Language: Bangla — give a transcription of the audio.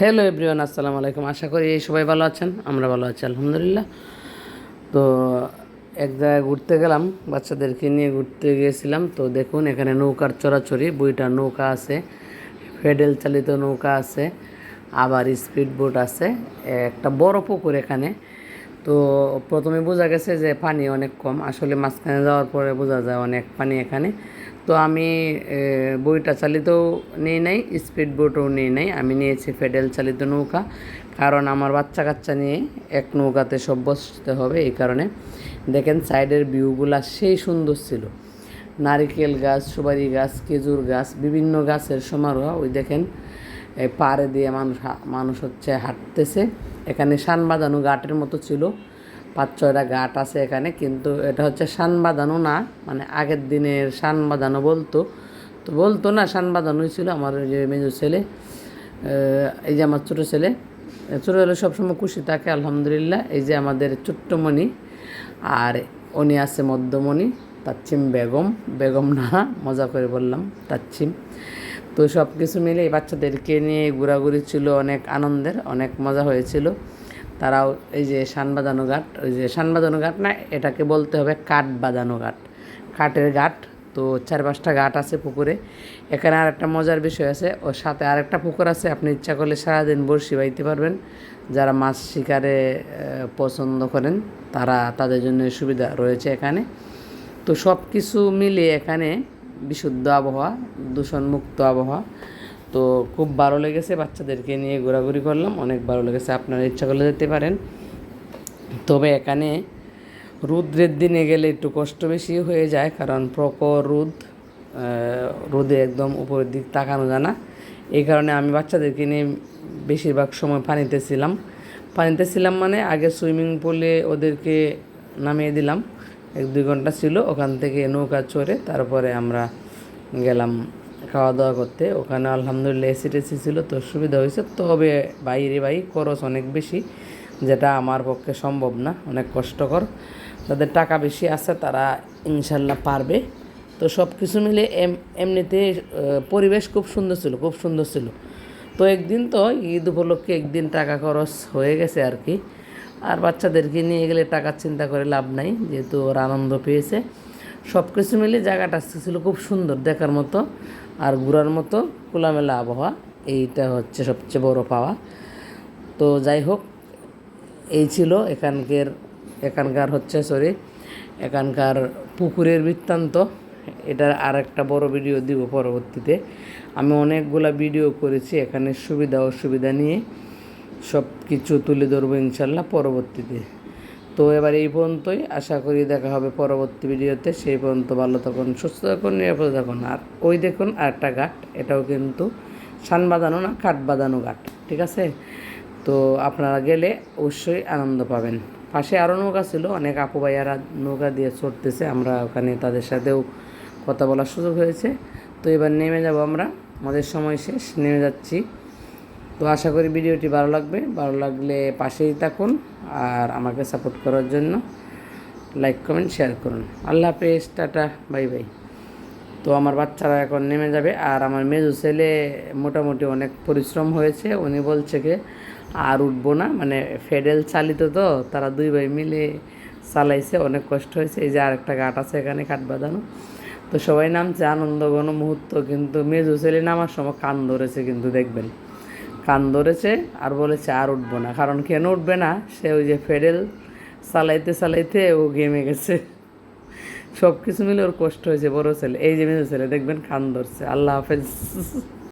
হ্যালো এভরিওয়ান আসসালামু আলাইকুম। আশা করি এই সবাই ভালো আছেন, আমরা ভালো আছি, আলহামদুলিল্লাহ। তো এক জায়গায় ঘুরতে গেলাম, বাচ্চাদেরকে নিয়ে ঘুরতে গিয়েছিলাম তো দেখুন, এখানে নৌকার চড়াচড়ি বইটা নৌকা আছে, ফেডেল চালিত নৌকা আছে, আবার স্পিড বোট আছে, একটা বড় পুকুর এখানে। তো প্রথমে বোঝা গেছে যে পানি অনেক কম। আসলে মাঝখানে যাওয়ার পরে বোঝা যায় অনেক পানি এখানে। তো আমি বইটা চালিতও নিই নাই, স্পিড বোটও নিই নাই। আমি নিয়েছি ফেডেল চালিত নৌকা। কারণ আমার বাচ্চা কাচ্চা নিয়ে এক নৌকাতে সব বসতে হবে এই কারণে। দেখেন সাইডের ভিউগুলা সেই সুন্দর ছিল। নারিকেল গাছ, সুপারি গাছ, খেজুর গাছ, বিভিন্ন গাছের সমারোহ। ওই দেখেন পাড়ে দিয়ে মানুষ মানুষ হচ্ছে হাঁটতেছে। এখানে শান বাঁধানো ঘাটের মতো ছিল। পাঁচ ছয়টা ঘাট আছে এখানে, কিন্তু এটা হচ্ছে শান বাঁধানো না। মানে আগের দিনের শান বাঁধানো বলতো। তো বলতো না শান বাঁধানোই ছিল আমার যে মেজো ছেলে এই যে আমার ছোটো ছেলে। ছোটো ছেলে সবসময় খুশি থাকে, আলহামদুলিল্লাহ। এই যে আমাদের ছোট্টমণি আর উনি আছে মধ্যমণি, তাচ্ছিম বেগম। বেগম না, মজা করে বললাম, তাচ্ছিম। তো সব কিছু মিলে এই বাচ্চাদেরকে নিয়ে ঘোরাঘুরি ছিল, অনেক আনন্দের, অনেক মজা হয়েছিল। তারাও এই যে শান বাঁধানো ঘাট, ওই যে শান বাঁধানো ঘাট না, এটাকে বলতে হবে কাঠ বাঁধানো ঘাট। কাঠের ঘাট, তো চার পাঁচটা ঘাট আছে পুকুরে। এখানে আর একটা মজার বিষয় আছে ওর সাথে আর একটা পুকুর আছে, আপনি ইচ্ছা করলে সারাদিন বড়শি বাইতে পারবেন। যারা মাছ শিকারে পছন্দ করেন, তারা তাদের জন্য সুবিধা রয়েছে এখানে। তো সব কিছু মিলিয়ে এখানে বিশুদ্ধ আবহাওয়া, দূষণমুক্ত আবহাওয়া। তো খুব ভালো লেগেছে, বাচ্চাদেরকে নিয়ে ঘোরাঘুরি করলাম। অনেক ভালো লেগেছে, আপনারা ইচ্ছা করলে যেতে পারেন। তবে এখানে রুদ্রের দিনে গেলে একটু কষ্ট বেশি হয়ে যায়, কারণ প্রখর রোদ রোদে একদম উপরের দিক তাকানো যায় না। এই কারণে আমি বাচ্চাদেরকে নিয়ে বেশিরভাগ সময় পানিতে ছিলাম। পানিতে ছিলাম মানে আগে সুইমিং পুলে ওদেরকে নামিয়ে দিলাম। এক দুই ঘণ্টা ছিল, ওখান থেকে নৌকা চড়ে তারপরে আমরা গেলাম খাওয়া দাওয়া করতে। ওখানে আলহামদুলিল্লাহ এসি টেসি ছিল, তো সুবিধা হয়েছে। তবে বাইরে বাই খরচ অনেক বেশি, যেটা আমার পক্ষে সম্ভব না, অনেক কষ্টকর। যাদের টাকা বেশি আছে, তারা ইনশাল্লাহ পারবে। তো সব কিছু মিলে এম, এমনিতে পরিবেশ খুব সুন্দর ছিল, খুব সুন্দর ছিল। তো একদিন তো ঈদ উপলক্ষে একদিন টাকা খরচ হয়ে গেছে আর কি। আর বাচ্চাদেরকে নিয়ে গেলে টাকার চিন্তা করে লাভ নাই, যেহেতু ওরা আনন্দ পেয়েছে। সব কিছু মিলে জায়গাটা ছিল খুব সুন্দর দেখার মতো আর ঘোরার মতো খোলামেলা আবহাওয়া, এইটা হচ্ছে সবচেয়ে বড় পাওয়া। তো যাই হোক, এই ছিল এখানকার এখানকার হচ্ছে সরি এখানকার পুকুরের বৃত্তান্ত। এটার আর একটা বড় ভিডিও দিব পরবর্তীতে। আমি অনেকগুলা ভিডিও করেছি এখানে সুবিধা অসুবিধা নিয়ে। সব কিছু তুলে ধরবো ইনশাল্লাহ পরবর্তীতে। তো এবার এই পর্যন্তই। আশা করি দেখা হবে পরবর্তী ভিডিওতে। সেই পর্যন্ত ভালো থাকুন, সুস্থ থাকুন, নিরাপদে থাকুন। আর ওই দেখুন আরেকটা ঘাট, এটাও কিন্তু সান বাঁধানো না কাঠ বাঁধানো ঘাট, ঠিক আছে? তো আপনারা গেলে অবশ্যই আনন্দ পাবেন। পাশে আরও নৌকা ছিল, অনেক আপু ভাইয়ারা নৌকা দিয়ে চড়তেছে। আমরা ওখানে তাদের সাথেও কথা বলার সুযোগ হয়েছে। তো এবার নেমে যাব আমরা। আমাদের সময় শেষ। নেমে যাচ্ছি। তো আশা করি ভিডিওটি ভালো লাগবে। ভালো লাগলে পাশেই থাকুন আর আমাকে সাপোর্ট করার জন্য লাইক কমেন্ট শেয়ার করুন। আল্লাহ হাফেজ, টাটা বাই বাই তো আমার বাচ্চারা এখন নেমে যাবে আর আমার মেজো ছেলে মোটামুটি অনেক পরিশ্রম হয়েছে। উনি বলছে কি, আর উঠবো না। মানে ফেডেল চালিত তো, তারা দুই ভাই মিলে চালাইছে, অনেক কষ্ট হয়েছে। এই যে আরেকটা ঘাট আছে এখানে কাঠ বাঁধানো। তো সবাই নামছে, আনন্দ, ঘন মুহূর্ত, কিন্তু মেজো ছেলে নামার সময় কান ধরেছে কিন্তু দেখবেন। কান ধরেছে আর বলেছে আর উঠবো না। কারণ কেন উঠবে না? সে ওই যে ফেডেল চালাইতে চালাইতে ও গেমে গেছে। সব কিছু মিলে ওর কষ্ট হয়েছে, বড় ছেলে। এই যে মেয়ে ছেলে, দেখবেন কান ধরছে। আল্লাহ হাফেজ।